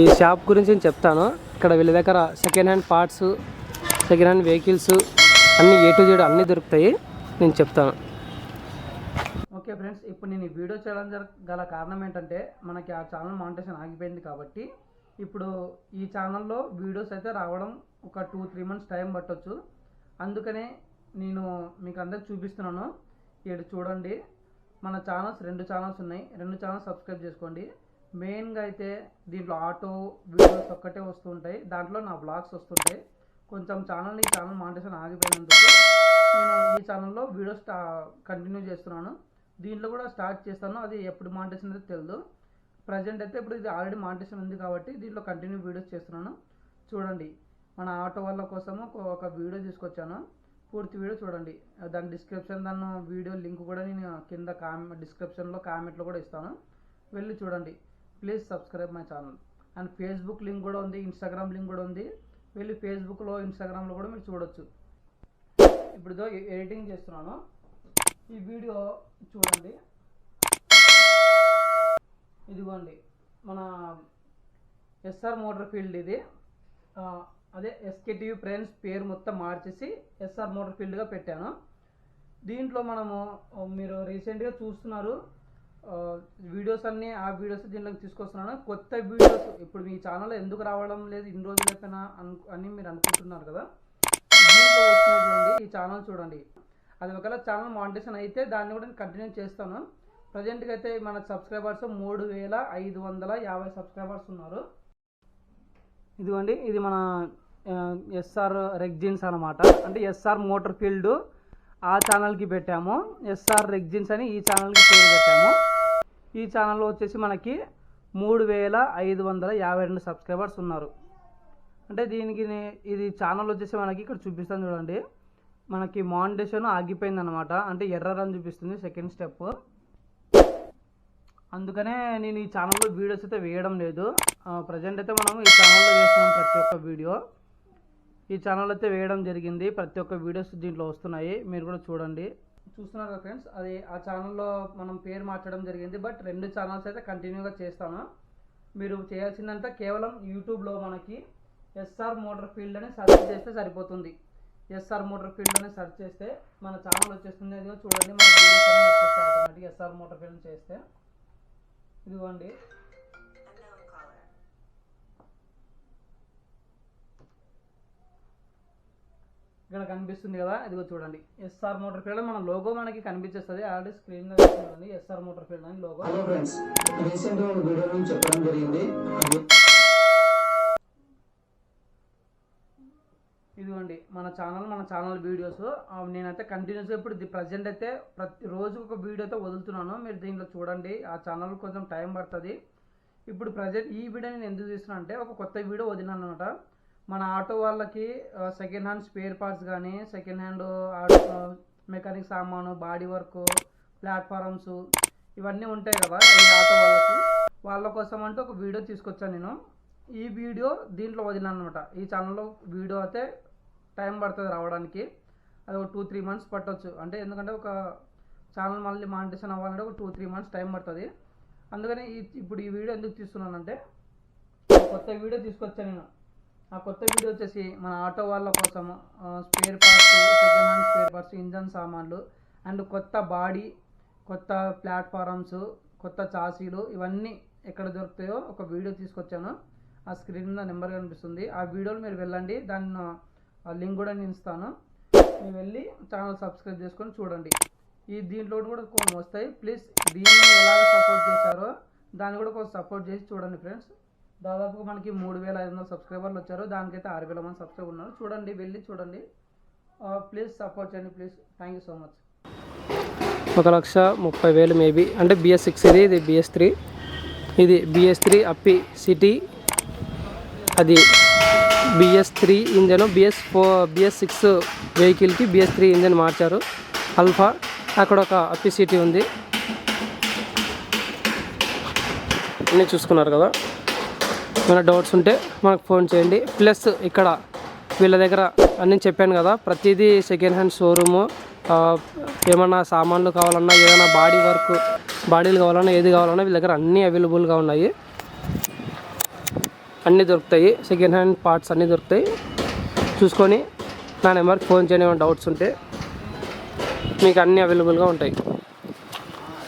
ఈ షాప్ గురించి నేను చెప్తాను. ఇక్కడ వీళ్ళ దగ్గర second hand parts second hand vehicles అన్నీ ఏ టు జెడ్ అన్నీ దొరుకుతాయి. నేను చెప్తాను. ఓకే ఫ్రెండ్స్ ఇప్పుడు నేను ఈ వీడియో చేయడం గల కారణం ఏంటంటే మనకి ఆ ఛానల్ మానిటేషన్ ఆగిపోయింది కాబట్టి ఇప్పుడు ఈ ఛానల్లో వీడియోస్ అయితే రావడం ఒక టూ త్రీ మంత్స్ టైం పట్టవచ్చు అందుకనే నేను మీకు అందరికి చూపిస్తున్నాను. ఇక్కడ చూడండి. మన ఛానల్స్ రెండు ఛానల్స్ ఉన్నాయి. రెండు ఛానల్స్ సబ్స్క్రైబ్ చేసుకోండి. మెయిన్గా అయితే దీంట్లో ఆటో వీడియోస్ ఒక్కటే వస్తుంటాయి. దాంట్లో నా బ్లాగ్స్ వస్తుంటాయి. కొంచెం ఛానల్ ఈ ఛానల్ మానిటేషన్ ఆగిపోయినందుకు నేను ఈ ఛానల్లో వీడియోస్ కంటిన్యూ చేస్తున్నాను. దీంట్లో కూడా స్టార్ట్ చేస్తాను. అది ఎప్పుడు మానిటేషన్ అయితే తెలియదు ప్రజెంట్ అయితే ఇప్పుడు ఇది ఆల్రెడీ మానిటేషన్ ఉంది కాబట్టి దీంట్లో కంటిన్యూ వీడియోస్ చేస్తున్నాను. చూడండి. మన ఆటో వాళ్ళ కోసము ఒక- ఒక వీడియో తీసుకొచ్చాను. పూర్తి వీడియో చూడండి. దాని డిస్క్రిప్షన్ దాని వీడియో లింక్ కూడా నేను కింద కామె డిస్క్రిప్షన్లో కామెంట్లో కూడా ఇస్తాను. వెళ్ళి చూడండి. Please subscribe my channel. And Facebook link కూడా ఉంది ఇన్స్టాగ్రామ్ లింక్ కూడా ఉంది. వెళ్ళి ఫేస్బుక్లో ఇన్స్టాగ్రామ్లో కూడా మీరు చూడొచ్చు. ఇప్పుడు ఎడిటింగ్ చేస్తున్నాను. ఈ వీడియో చూడండి. ఇదిగోండి మన ఎస్ఆర్ మోటార్ ఫీల్డ్ ఇది. అదే ఎస్కేటీవీ ఫ్రెండ్స్ పేరు మొత్తం మార్చేసి ఎస్ఆర్ మోటార్ ఫీల్డ్గా పెట్టాను. దీంట్లో మనము మీరు రీసెంట్గా చూస్తున్నారు వీడియోస్ అన్నీ ఆ వీడియోస్ దీనిలోకి తీసుకొస్తున్నాను. కొత్త వీడియోస్ ఇప్పుడు మీ ఛానల్లో ఎందుకు రావడం లేదు ఇన్ని రోజులు అయిపోయినా అను అని మీరు అనుకుంటున్నారు కదా? దీంట్లో వస్తున్నాయి చూడండి ఈ ఛానల్ చూడండి. అది ఒకవేళ ఛానల్ మానిటేషన్ అయితే దాన్ని కూడా నేను కంటిన్యూ చేస్తాను. ప్రజెంట్గా అయితే మన సబ్స్క్రైబర్స్ మూడు వేల ఐదు వందల యాభై సబ్స్క్రైబర్స్ ఉన్నారు. ఇదిగోండి ఇది మన ఎస్ఆర్ రెగ్జిన్స్ అనమాట అంటే ఎస్ఆర్ మోటార్ ఫీల్డ్ ఆ ఛానల్కి పెట్టాము. ఎస్ఆర్ రెగ్జిన్స్ అని ఈ ఛానల్కి పేరు పెట్టాము. ఈ ఛానల్లో వచ్చేసి మనకి మూడు వేల ఐదు వందల యాభై రెండు సబ్స్క్రైబర్స్ ఉన్నారు. అంటే దీనికి ఇది ఛానల్ వచ్చేసి మనకి ఇక్కడ చూపిస్తాను చూడండి. మనకి మానిటేషన్ ఆగిపోయింది అనమాట అంటే ఎర్రర్ అని చూపిస్తుంది సెకండ్ స్టెప్. అందుకనే నేను ఈ ఛానల్లో వీడియోస్ అయితే వేయడం లేదు. ప్రజెంట్ అయితే మనం ఈ ఛానల్లో వేస్తున్నాం ప్రతి ఒక్క వీడియో. ఈ ఛానల్ అయితే వేయడం జరిగింది. ప్రతి ఒక్క వీడియోస్ దీంట్లో వస్తున్నాయి. మీరు కూడా చూడండి. చూస్తున్నారు కదా ఫ్రెండ్స్ అది ఆ ఛానల్లో మనం పేరు మార్చడం జరిగింది బట్ రెండు ఛానల్స్ అయితే కంటిన్యూగా చేస్తాను. మీరు చేయాల్సిందంతా కేవలం యూట్యూబ్లో మనకి ఎస్ఆర్ మోటార్ ఫీల్డ్ అని సెర్చ్ చేస్తే సరిపోతుంది. ఎస్ఆర్ మోటార్ ఫీల్డ్ అని సెర్చ్ చేస్తే మన ఛానల్ వచ్చేస్తుంది. అది చూడండి మన ఆటోమేటిక్ ఎస్ఆర్ మోటార్ ఫీల్డ్ చేస్తే. ఇదిగోండి. ఇక్కడ కనిపిస్తుంది కదా ఇదిగో చూడండి. ఎస్ఆర్ మోటార్ ఫీల్డ్ మన లోగో మనకి కనిపించేస్తుంది. ఆల్రెడీ స్క్రీన్ మీద చూడండి. ఎస్ఆర్ మోటార్ ఫీల్డ్ అని లోగో హలో ఫ్రెండ్స్ రీసెంట్గా ఒక వీడియో నుంచి చెప్పడం జరిగింది. ఇదిగోండి మన ఛానల్ మన ఛానల్ వీడియోస్ నేనైతే కంటిన్యూస్గా ఇప్పుడు ప్రజెంట్ అయితే ప్రతి రోజు ఒక వీడియో అయితే వదులుతున్నాను. మీరు దీంట్లో చూడండి. ఆ ఛానల్ కొంచెం టైం పడుతుంది. ఇప్పుడు ప్రజెంట్ ఈ వీడియో నేను ఎందుకు తీస్తున్నా అంటే ఒక కొత్త వీడియో వదిలినాను అనమాట. మన ఆటో వాళ్ళకి సెకండ్ హ్యాండ్ స్పేర్ పార్ట్స్ కానీ సెకండ్ హ్యాండ్ మెకానిక్ సామాను బాడీ వర్క్ ప్లాట్ఫారమ్స్ ఇవన్నీ ఉంటాయి కదా ఈ ఆటో వాళ్ళకి. వాళ్ళ కోసం అంటే ఒక వీడియో తీసుకొచ్చాను నేను. ఈ వీడియో దీంట్లో వదిలినాను అనమాట ఈ ఛానల్లో వీడియో అయితే టైం పడుతుంది రావడానికి. అది ఒక టూ త్రీ మంత్స్ పట్టవచ్చు అంటే ఎందుకంటే ఒక ఛానల్ మళ్ళీ మానిటేషన్ అవ్వాలంటే ఒక టూ త్రీ మంత్స్ టైం పడుతుంది. అందుకని ఈ ఇప్పుడు ఈ వీడియో ఎందుకు తీస్తున్నానంటే కొత్త వీడియో తీసుకొచ్చాను నేను. ఆ కొత్త వీడియో వచ్చేసి మన ఆటో వాళ్ళ కోసం spare parts second hand spare parts engine సామాన్లు అండ్ కొత్త బాడీ కొత్త ప్లాట్ఫారమ్స్ కొత్త చాసీలు ఇవన్నీ ఎక్కడ దొరుకుతాయో ఒక వీడియో తీసుకొచ్చాను. ఆ స్క్రీన్ మీద నెంబర్ కనిపిస్తుంది. ఆ వీడియోలు మీరు వెళ్ళండి. దాన్ని లింక్ కూడా నేను ఇస్తాను. మీరు వెళ్ళి ఛానల్ సబ్స్క్రైబ్ చేసుకొని చూడండి. ఈ దీంట్లో కూడా కొన్ని వస్తాయి. ప్లీజ్ దీన్ని ఎలా సపోర్ట్ చేశారో దాన్ని కూడా కొంచెం సపోర్ట్ చేసి చూడండి ఫ్రెండ్స్ దాదాపుగా మనకి మూడు వేల ఐదు వందల సబ్స్క్రైబర్లు వచ్చారు. దానికైతే ఆరు వేల మంది సబ్స్క్రైబర్ ఉన్నారు. చూడండి వెళ్ళి చూడండి. ప్లీజ్ సపోర్ట్ చేయండి please thank you so much ఒక లక్ష ముప్పై వేలు మేబీ. అంటే బిఎస్ సిక్స్ ఇది ఇది బిఎస్ త్రీ ఇది బిఎస్ త్రీ అప్పి సిటీ అది BS three engine BS four BS six వెహికల్కి బిఎస్ త్రీ ఇంజన్ మార్చారు. అల్ఫా అక్కడ ఒక అప్పి సిటీ ఉంది. అన్నీ చూసుకున్నారు కదా. ఏమైనా డౌట్స్ ఉంటే మనకు ఫోన్ చేయండి. ప్లస్ ఇక్కడ వీళ్ళ దగ్గర అన్నీ చెప్పాను కదా ప్రతిదీ సెకండ్ హ్యాండ్ షోరూము ఏమన్నా సామాన్లు కావాలన్నా ఏదైనా బాడీ వర్క్ బాడీలు కావాలన్నా ఏది కావాలన్నా వీళ్ళ దగ్గర అన్నీ అవైలబుల్గా ఉన్నాయి. అన్నీ దొరుకుతాయి. సెకండ్ హ్యాండ్ పార్ట్స్ అన్నీ దొరుకుతాయి. చూసుకొని నా నెంబర్కి ఫోన్ చేయని ఏమైనా డౌట్స్ ఉంటే మీకు అన్నీ అవైలబుల్గా ఉంటాయి.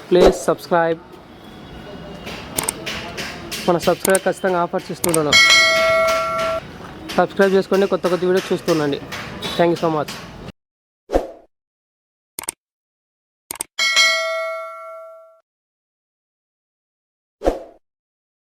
ప్లీజ్ సబ్స్క్రైబ్ మన సబ్స్క్రైబ్ ఖచ్చితంగా ఆఫర్స్ ఇస్తున్నాను సబ్స్క్రైబ్ చేసుకోండి కొత్త కొత్త video చూస్తుండండి. Thank you so much